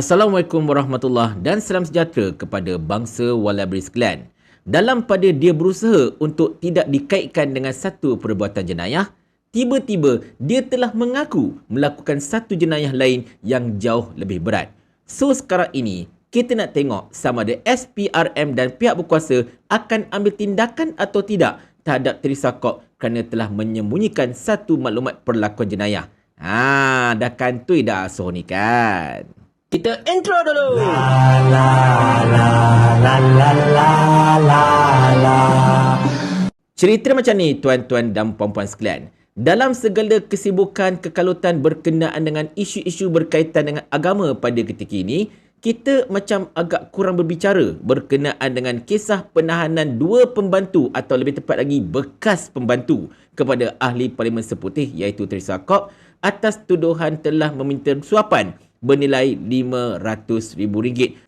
Assalamualaikum warahmatullahi dan salam sejahtera kepada bangsa Walabri sekalian. Dalam pada dia berusaha untuk tidak dikaitkan dengan satu perbuatan jenayah, tiba-tiba dia telah mengaku melakukan satu jenayah lain yang jauh lebih berat. So sekarang ini, kita nak tengok sama ada SPRM dan pihak berkuasa akan ambil tindakan atau tidak terhadap Teresa Kok kerana telah menyembunyikan satu maklumat perlakuan jenayah. Ha, dah kantui dah asuh ni kan. Kita intro dulu. La la la la la la la la. Cerita macam ni tuan-tuan dan puan-puan sekalian. Dalam segala kesibukan kekalutan berkenaan dengan isu-isu berkaitan dengan agama pada ketika ini, kita macam agak kurang berbicara berkenaan dengan kisah penahanan dua pembantu atau lebih tepat lagi bekas pembantu kepada ahli Parlimen Seputih iaitu Teresa Kok atas tuduhan telah meminta suapan bernilai RM500,000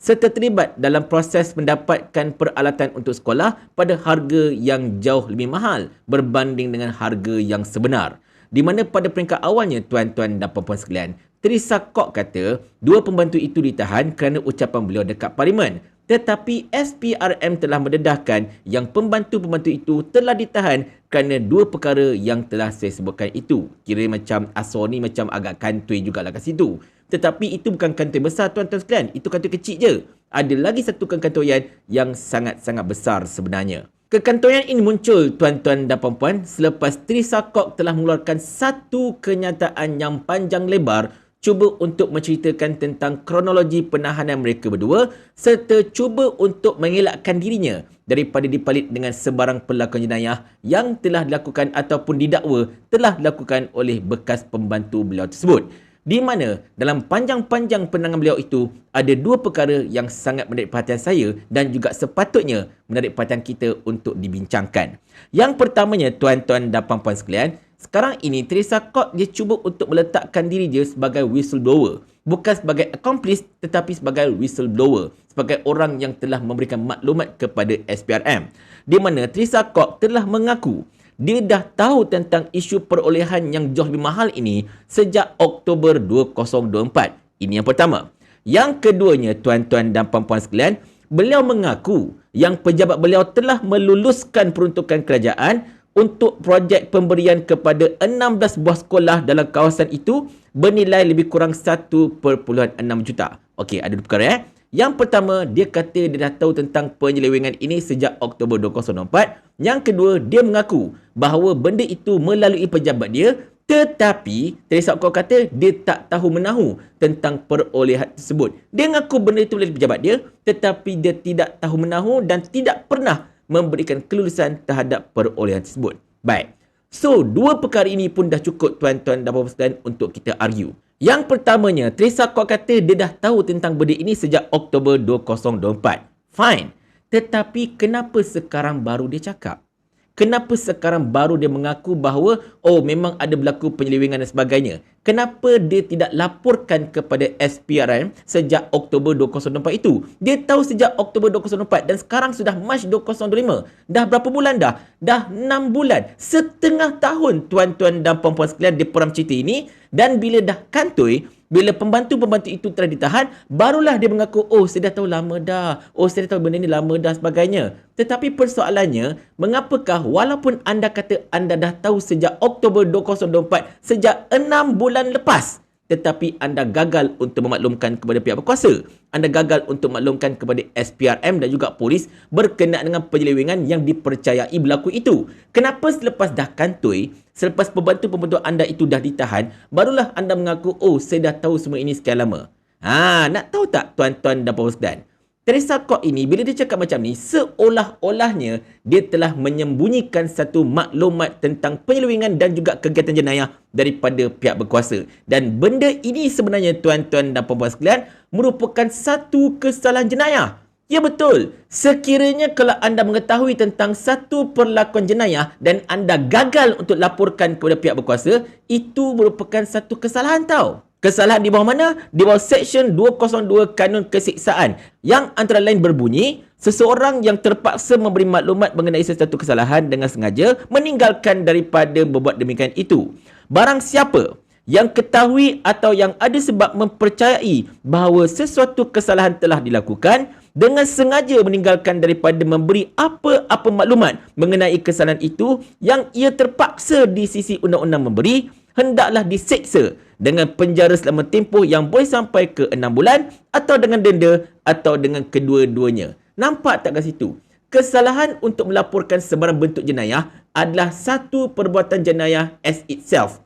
serta terlibat dalam proses mendapatkan peralatan untuk sekolah pada harga yang jauh lebih mahal berbanding dengan harga yang sebenar. Di mana pada peringkat awalnya tuan-tuan dan puan-puan sekalian, Teresa Kok kata dua pembantu itu ditahan kerana ucapan beliau dekat parlimen. Tetapi SPRM telah mendedahkan yang pembantu-pembantu itu telah ditahan kerana dua perkara yang telah saya sebutkan itu. Kira macam Asor ni macam agak kantui jugalah kat situ. Tetapi itu bukan kantoi besar tuan-tuan sekalian. Itu kantoi kecil je. Ada lagi satu kekantoyan yang sangat-sangat besar sebenarnya. Kekantoyan ini muncul tuan-tuan dan puan-puan selepas Teresa Kok telah mengeluarkan satu kenyataan yang panjang lebar cuba untuk menceritakan tentang kronologi penahanan mereka berdua serta cuba untuk mengelakkan dirinya daripada dipalit dengan sebarang pelakon jenayah yang telah dilakukan ataupun didakwa telah dilakukan oleh bekas pembantu beliau tersebut di mana dalam panjang-panjang penangan beliau itu ada dua perkara yang sangat menarik perhatian saya dan juga sepatutnya menarik perhatian kita untuk dibincangkan. Yang pertamanya tuan-tuan dan puan-puan sekalian, sekarang ini Teresa Kok dia cuba untuk meletakkan diri dia sebagai whistleblower. Bukan sebagai accomplice tetapi sebagai whistleblower. Sebagai orang yang telah memberikan maklumat kepada SPRM. Di mana Teresa Kok telah mengaku dia dah tahu tentang isu perolehan yang jauh lebih mahal ini sejak Oktober 2024. Ini yang pertama. Yang keduanya, tuan-tuan dan puan-puan sekalian, beliau mengaku yang pejabat beliau telah meluluskan peruntukan kerajaan untuk projek pemberian kepada 16 buah sekolah dalam kawasan itu bernilai lebih kurang 1.6 juta. Okey, ada dua perkara eh. Yang pertama, dia kata dia dah tahu tentang penyelewengan ini sejak Oktober 2024. Yang kedua, dia mengaku bahawa benda itu melalui pejabat dia tetapi Teresa Okor kata dia tak tahu menahu tentang perolehan tersebut. Dia mengaku benda itu melalui pejabat dia tetapi dia tidak tahu menahu dan tidak pernah memberikan kelulusan terhadap perolehan tersebut. Baik. So, dua perkara ini pun dah cukup tuan-tuan dan puan-puan untuk kita argue. Yang pertamanya, Teresa Kok kata dia dah tahu tentang benda ini sejak Oktober 2024. Fine. Tetapi kenapa sekarang baru dia cakap? Kenapa sekarang baru dia mengaku bahawa oh memang ada berlaku penyelewengan dan sebagainya? Kenapa dia tidak laporkan kepada SPRM sejak Oktober 2024 itu? Dia tahu sejak Oktober 2024 dan sekarang sudah Mac 2025. Dah berapa bulan dah? Dah 6 bulan. Setengah tahun tuan-tuan dan puan-puan sekalian di peram cerita ini. Dan bila dah kantoi, bila pembantu-pembantu itu telah ditahan, barulah dia mengaku, oh saya dah tahu lama dah. Oh saya dah tahu benda ni lama dah sebagainya. Tetapi persoalannya, mengapakah walaupun anda kata anda dah tahu sejak Oktober 2024, sejak 6 bulan lepas, tetapi anda gagal untuk memaklumkan kepada pihak berkuasa. Anda gagal untuk memaklumkan kepada SPRM dan juga polis berkenaan dengan penyelewengan yang dipercayai berlaku itu. Kenapa selepas dah kantoi, selepas pembantu-pembantu anda itu dah ditahan, barulah anda mengaku, oh saya dah tahu semua ini sekian lama. Ha, nak tahu tak tuan-tuan dan puan-puan? Teresa Kok ini bila dia cakap macam ni seolah-olahnya dia telah menyembunyikan satu maklumat tentang penyelewengan dan juga kegiatan jenayah daripada pihak berkuasa dan benda ini sebenarnya tuan-tuan dan puan-puan sekalian merupakan satu kesalahan jenayah. Ya betul. Sekiranya kalau anda mengetahui tentang satu perlakuan jenayah dan anda gagal untuk laporkan kepada pihak berkuasa, itu merupakan satu kesalahan tau. Kesalahan di bawah mana? Di bawah Seksyen 202 Kanun Kesiksaan yang antara lain berbunyi, seseorang yang terpaksa memberi maklumat mengenai sesuatu kesalahan dengan sengaja meninggalkan daripada berbuat demikian itu. Barang siapa yang ketahui atau yang ada sebab mempercayai bahawa sesuatu kesalahan telah dilakukan dengan sengaja meninggalkan daripada memberi apa-apa maklumat mengenai kesalahan itu yang ia terpaksa di sisi undang-undang memberi hendaklah diseksa dengan penjara selama tempoh yang boleh sampai ke 6 bulan atau dengan denda atau dengan kedua-duanya. Nampak tak kat situ? Kesalahan untuk melaporkan sebarang bentuk jenayah adalah satu perbuatan jenayah as itself.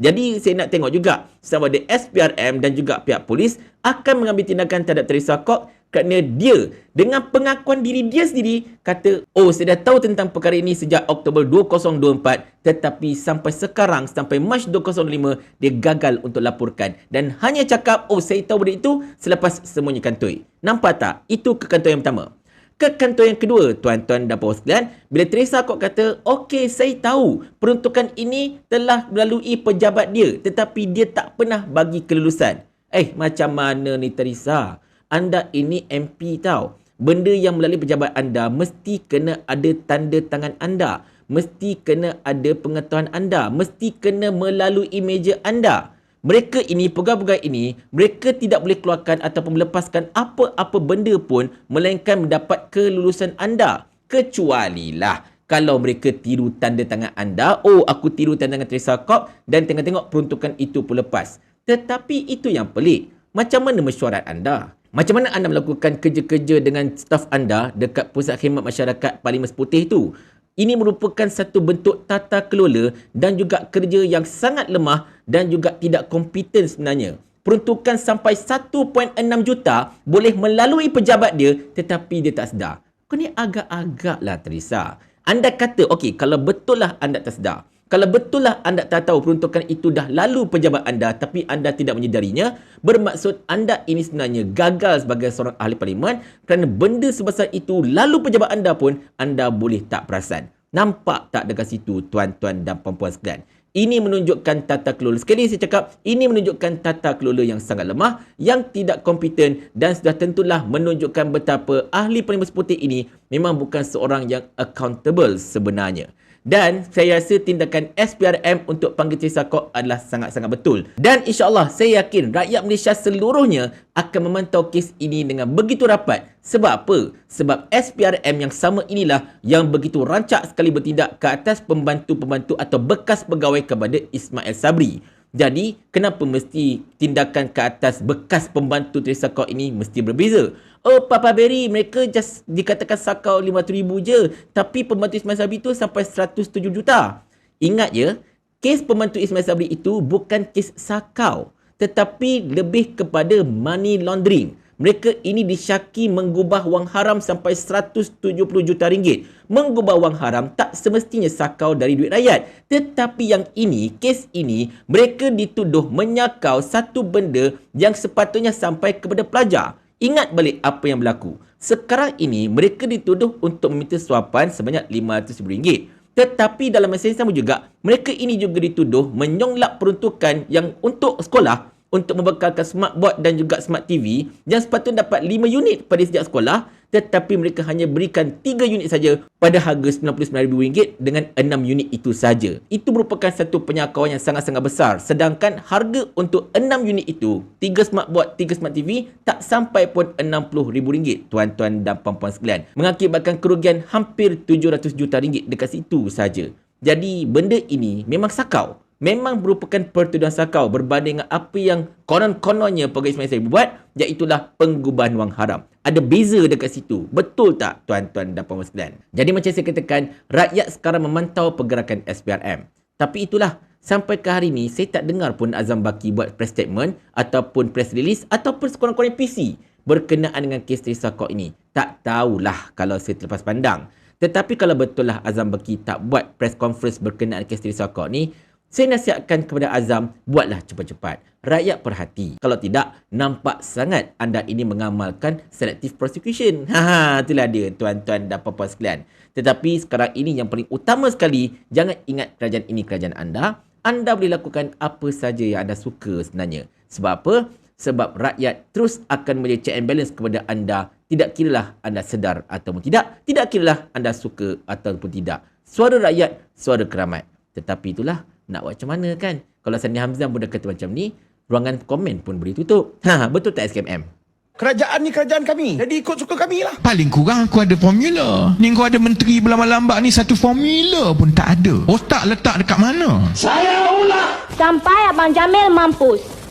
Jadi saya nak tengok juga sama ada SPRM dan juga pihak polis akan mengambil tindakan terhadap Teresa Kok kerana dia dengan pengakuan diri dia sendiri kata oh saya dah tahu tentang perkara ini sejak Oktober 2024 tetapi sampai sekarang sampai Mac 2005 dia gagal untuk laporkan dan hanya cakap oh saya tahu benda itu selepas semuanya kantoi. Nampak tak? Itu kekantoi yang pertama. Kekantoi yang kedua, tuan-tuan dan puan sekalian, bila Teresa Kok kata, okey saya tahu peruntukan ini telah melalui pejabat dia tetapi dia tak pernah bagi kelulusan. Eh, macam mana ni Teresa? anda ini MP tau. Benda yang melalui pejabat anda mesti kena ada tanda tangan anda. Mesti kena ada pengetahuan anda. Mesti kena melalui meja anda. Mereka ini, pegawai-pegawai ini, mereka tidak boleh keluarkan ataupun melepaskan apa-apa benda pun melainkan mendapat kelulusan anda. Kecualilah kalau mereka tiru tanda tangan anda, oh aku tiru tanda tangan Teresa Kop dan tengok-tengok peruntukan itu pun lepas. Tetapi itu yang pelik. Macam mana mesyuarat anda? Macam mana anda melakukan kerja-kerja dengan staf anda dekat Pusat Khidmat Masyarakat Parlimen Seputih itu? Ini merupakan satu bentuk tata kelola dan juga kerja yang sangat lemah dan juga tidak kompeten sebenarnya. Peruntukan sampai 1.6 juta boleh melalui pejabat dia tetapi dia tak sedar. Kau ni agak-agaklah Teresa. Anda kata, okey, kalau betul lah anda tak sedar. Kalau betul lah anda tak tahu peruntukan itu dah lalu pejabat anda tapi anda tidak menyedarinya, bermaksud anda ini sebenarnya gagal sebagai seorang ahli parlimen kerana benda sebesar itu lalu pejabat anda pun anda boleh tak perasan. Nampak tak dekat situ tuan-tuan dan puan-puan sekalian? Ini menunjukkan tata kelola. Sekali saya cakap, ini menunjukkan tata kelola yang sangat lemah, yang tidak kompeten dan sudah tentulah menunjukkan betapa ahli parlimen seputih ini memang bukan seorang yang accountable sebenarnya. Dan saya rasa tindakan SPRM untuk panggil Teresa Kok adalah sangat-sangat betul. Dan insyaAllah saya yakin rakyat Malaysia seluruhnya akan memantau kes ini dengan begitu rapat. Sebab apa? Sebab SPRM yang sama inilah yang begitu rancak sekali bertindak ke atas pembantu-pembantu atau bekas pegawai kepada Ismail Sabri. Jadi, kenapa mesti tindakan ke atas bekas pembantu Teresa Kok ini mesti berbeza? Oh, Papa Berry, mereka just dikatakan sakau RM5,000 je. Tapi pembantu Ismail Sabri itu sampai RM107 juta. Ingat ya, kes pembantu Ismail Sabri itu bukan kes sakau. Tetapi lebih kepada money laundering. Mereka ini disyaki menggubah wang haram sampai 170 juta ringgit. Menggubah wang haram tak semestinya sakau dari duit rakyat. Tetapi yang ini, kes ini, mereka dituduh menyakau satu benda yang sepatutnya sampai kepada pelajar. Ingat balik apa yang berlaku. Sekarang ini, mereka dituduh untuk meminta suapan sebanyak RM500,000. Tetapi dalam yang sama juga, mereka ini juga dituduh menyonglak peruntukan yang untuk sekolah untuk membekalkan smartboard dan juga smart TV yang sepatutnya dapat 5 unit pada sejak sekolah tetapi mereka hanya berikan 3 unit saja pada harga RM99,000 dengan 6 unit itu saja. Itu merupakan satu penyakauan yang sangat-sangat besar sedangkan harga untuk 6 unit itu 3 smartboard, 3 smart TV tak sampai pun RM60,000 tuan-tuan dan puan-puan sekalian mengakibatkan kerugian hampir 700 juta ringgit dekat situ saja. Jadi benda ini memang sakau memang merupakan pertuduhan sakau berbanding dengan apa yang konon-kononnya pegawai Ismail Sabri buat iaitulah penggubahan wang haram. Ada beza dekat situ. Betul tak tuan-tuan dan puan sekalian? Jadi macam saya katakan, rakyat sekarang memantau pergerakan SPRM. Tapi itulah, sampai ke hari ini saya tak dengar pun Azam Baki buat press statement ataupun press release ataupun sekurang-kurangnya PC berkenaan dengan kes Teresa Kok ini. Tak tahulah kalau saya terlepas pandang. Tetapi kalau betul lah Azam Baki tak buat press conference berkenaan kes Teresa Kok ni, saya nasihatkan kepada Azam, buatlah cepat-cepat. Rakyat perhati. Kalau tidak, nampak sangat anda ini mengamalkan selective prosecution. Ha, itulah dia tuan-tuan dan puan-puan sekalian. Tetapi sekarang ini yang paling utama sekali, jangan ingat kerajaan ini kerajaan anda. Anda boleh lakukan apa saja yang anda suka sebenarnya. Sebab apa? Sebab rakyat terus akan menjadi check and balance kepada anda. Tidak kiralah anda sedar ataupun tidak. Tidak kiralah anda suka ataupun tidak. Suara rakyat, suara keramat. Tetapi itulah Nak buat macam mana kan? Kalau Sani Hamzah pun dah kata macam ni, ruangan komen pun boleh tutup. Ha, betul tak SKMM? Kerajaan ni kerajaan kami. Jadi ikut suka kami lah. Paling kurang aku ada formula. Ni kau ada menteri berlambak-lambak ni satu formula pun tak ada. Otak letak dekat mana? Sampai Abang Jamil mampus.